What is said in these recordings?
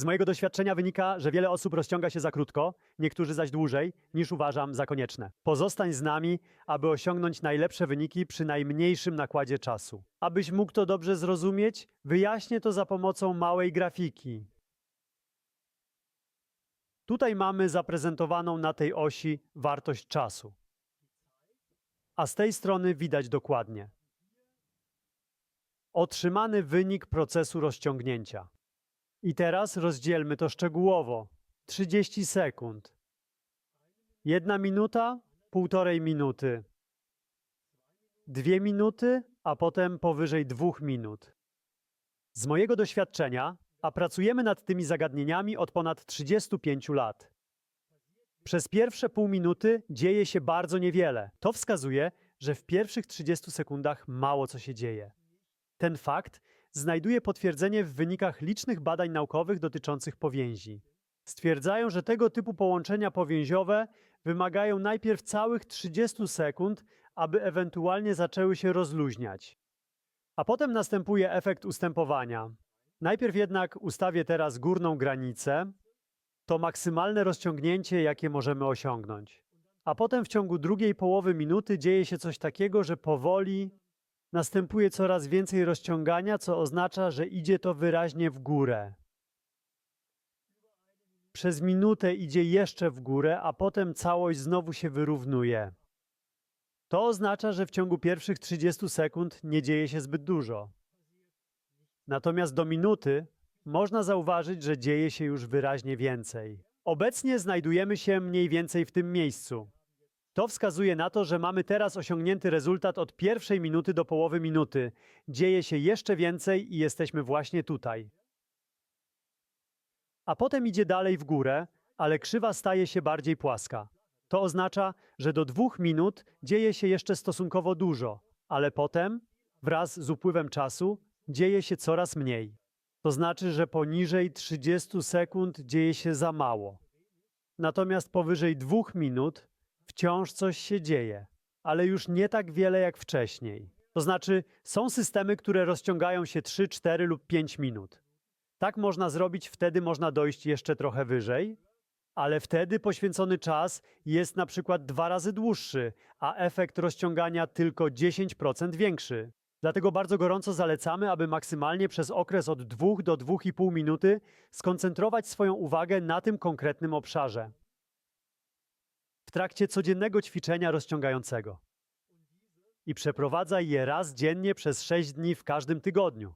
Z mojego doświadczenia wynika, że wiele osób rozciąga się za krótko, niektórzy zaś dłużej, niż uważam za konieczne. Pozostań z nami, aby osiągnąć najlepsze wyniki przy najmniejszym nakładzie czasu. Abyś mógł to dobrze zrozumieć, wyjaśnię to za pomocą małej grafiki. Tutaj mamy zaprezentowaną na tej osi wartość czasu. A z tej strony widać dokładnie otrzymany wynik procesu rozciągnięcia. I teraz rozdzielmy to szczegółowo. 30 sekund. Jedna minuta, półtorej minuty. Dwie minuty, a potem powyżej dwóch minut. Z mojego doświadczenia, a pracujemy nad tymi zagadnieniami od ponad 35 lat. Przez pierwsze pół minuty dzieje się bardzo niewiele. To wskazuje, że w pierwszych 30 sekundach mało co się dzieje. Ten fakt znajduje potwierdzenie w wynikach licznych badań naukowych dotyczących powięzi. Stwierdzają, że tego typu połączenia powięziowe wymagają najpierw całych 30 sekund, aby ewentualnie zaczęły się rozluźniać. A potem następuje efekt ustępowania. Najpierw jednak ustawię teraz górną granicę, to maksymalne rozciągnięcie, jakie możemy osiągnąć. A potem w ciągu drugiej połowy minuty dzieje się coś takiego, że powoli następuje coraz więcej rozciągania, co oznacza, że idzie to wyraźnie w górę. Przez minutę idzie jeszcze w górę, a potem całość znowu się wyrównuje. To oznacza, że w ciągu pierwszych 30 sekund nie dzieje się zbyt dużo. Natomiast do minuty można zauważyć, że dzieje się już wyraźnie więcej. Obecnie znajdujemy się mniej więcej w tym miejscu. To wskazuje na to, że mamy teraz osiągnięty rezultat od pierwszej minuty do połowy minuty. Dzieje się jeszcze więcej i jesteśmy właśnie tutaj. A potem idzie dalej w górę, ale krzywa staje się bardziej płaska. To oznacza, że do dwóch minut dzieje się jeszcze stosunkowo dużo, ale potem, wraz z upływem czasu, dzieje się coraz mniej. To znaczy, że poniżej 30 sekund dzieje się za mało. Natomiast powyżej dwóch minut wciąż coś się dzieje, ale już nie tak wiele jak wcześniej. To znaczy, są systemy, które rozciągają się 3, 4 lub 5 minut. Tak można zrobić, wtedy można dojść jeszcze trochę wyżej, ale wtedy poświęcony czas jest na przykład dwa razy dłuższy, a efekt rozciągania tylko 10% większy. Dlatego bardzo gorąco zalecamy, aby maksymalnie przez okres od 2 do 2,5 minuty skoncentrować swoją uwagę na tym konkretnym obszarze w trakcie codziennego ćwiczenia rozciągającego. I przeprowadzaj je raz dziennie przez 6 dni w każdym tygodniu.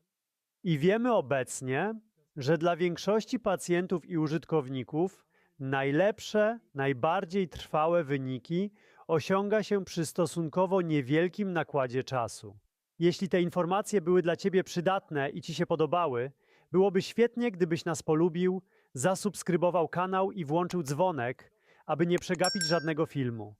I wiemy obecnie, że dla większości pacjentów i użytkowników najlepsze, najbardziej trwałe wyniki osiąga się przy stosunkowo niewielkim nakładzie czasu. Jeśli te informacje były dla Ciebie przydatne i Ci się podobały, byłoby świetnie, gdybyś nas polubił, zasubskrybował kanał i włączył dzwonek, aby nie przegapić żadnego filmu.